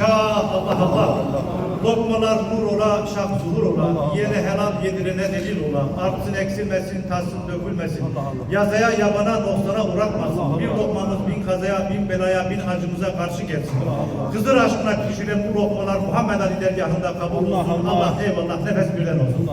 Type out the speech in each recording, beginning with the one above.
Bismillah, Allah Allah. Lokmalar nur ola, şak zuhur ola. Yiyene helal yedirene delil ola. Artsın eksilmesin, tatsın dökülmesin. Yazaya yabana dostlara uğratmasın. Bir lokmamız bin kazaya, bin belaya, bin acımıza karşı gelsin. Kızır aşkına pişirilen bu lokmalar Muhammed Ali dergahında kabul olsun. Allah eyvallah, nefes birden olsun.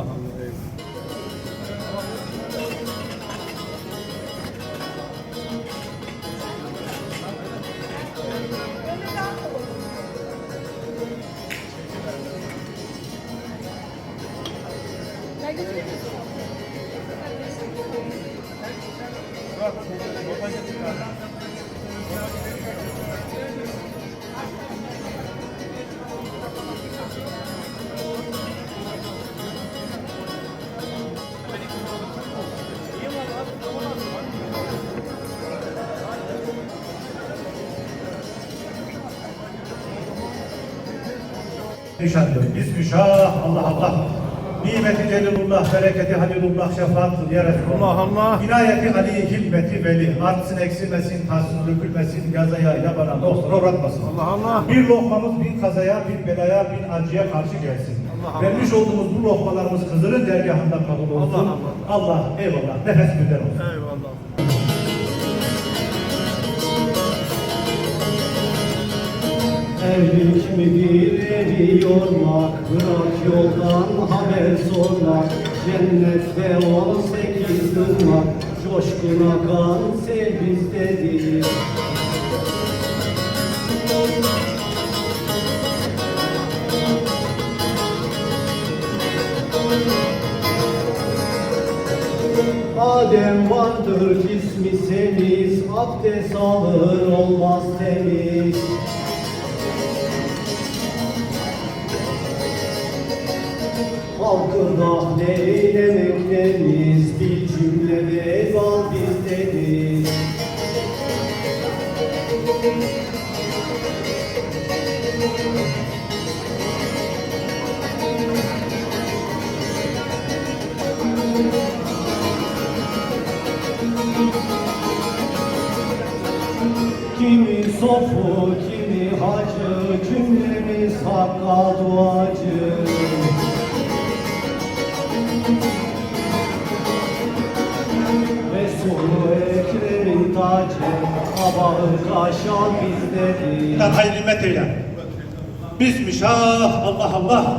Nişanlı. Bismillah, Allah Allah. Nimeti Celilullah, bereketi Halilullah, şefaat ya Resulullah. Allah Allah. İnayeti Ali, hikmeti veli, artsın eksilmesin, tatsın dökülmesin, gazaya, yabana, dostlara uğratmasın. Allah Allah. Bir lokmamız bin kazaya, bin belaya, bin acıya karşı gelsin. Allah Allah. Vermiş olduğumuz bu lokmalarımız Hızır'ın dergahında kabul olsun. Allah Allah, eyvallah, nefes birden olsun. Eyvallah. Evlilik midir eriyormak Bırak yoldan haber sormak Cennette on sekiz ırmak Coşkun akan sev bizdedir Adem vardır cismi semiz Abdest alır olmaz temiz Halkın ahliyle meklemiz Bir cümle vezal bizdedir Kimi sofu, kimi hacı Cümlemiz hakka duacı Resul-u Ekrem'in tacı Abağı kaşan bizdedir Sen hayır himmet eyle. Bismillah, Allah Allah.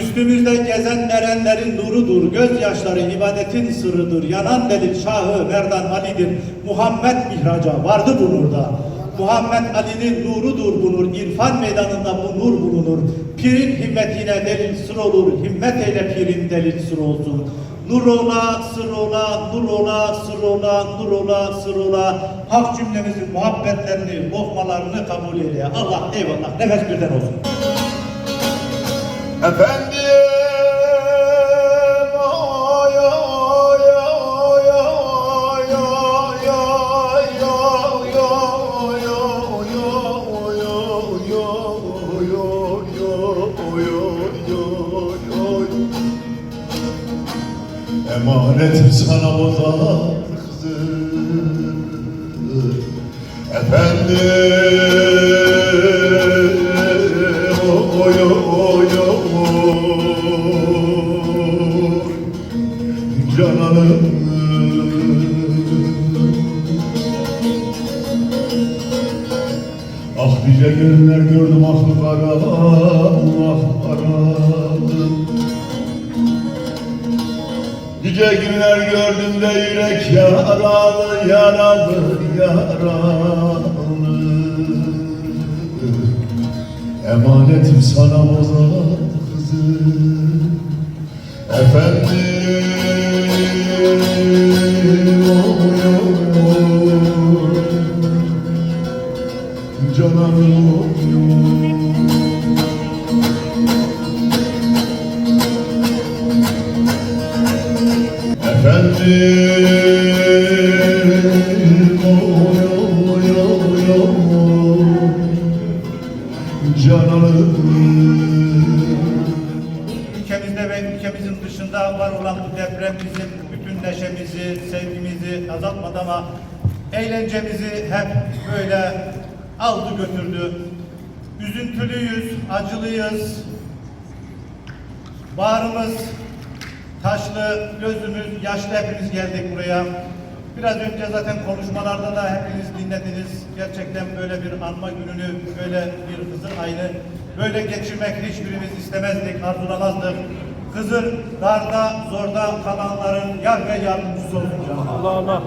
Üstümüzde gezen erenlerin nurudur, gözyaşları ibadetin sırrıdır. Yanan delik şahı Merdan Ali'dir. Muhammed mihraca vardı bu nurda. Muhammed Ali'nin nurudur bu nur. İrfan meydanında bu nur bulunur. Pirin himmetine delil sır olur. Himmet eyle pirin delil sır olsun. Nur ola, sır ola, nur ola, sır ola, nur ola, sır ola. Hak cümlemizin muhabbetlerini, lokmalarını kabul eyle. Allah eyvallah. Nefes birden olsun. Efendim Emanetim sana bozar kızım Efendim oy oy oy Cananım. Ah nice günler gördüm ah kara ah kara Nice günler gördüm de yürek yaralı yaralı yaralı Emanetim sana bozar kızım Efendim oy, oy, oy. Cananım oy, oy. Ülkemizde ve ülkemizin dışında var olan bu deprem bizim bütün neşemizi, sevgimizi azaltmadı ama eğlencemizi hep böyle aldı götürdü. Üzüntülüyüz, acılıyız. Bağrımız taşlı, gözümüz yaşlı hepimiz geldik buraya. Biraz önce zaten konuşmalarda da hepiniz dinlediniz. Gerçekten böyle bir anma gününü, böyle bir Hızır ayını böyle geçirmek hiçbirimiz istemezdik, arzulamazdık. Hızır darda, zorda kalanların yar ve yardımcısı olsun. Allah Allah.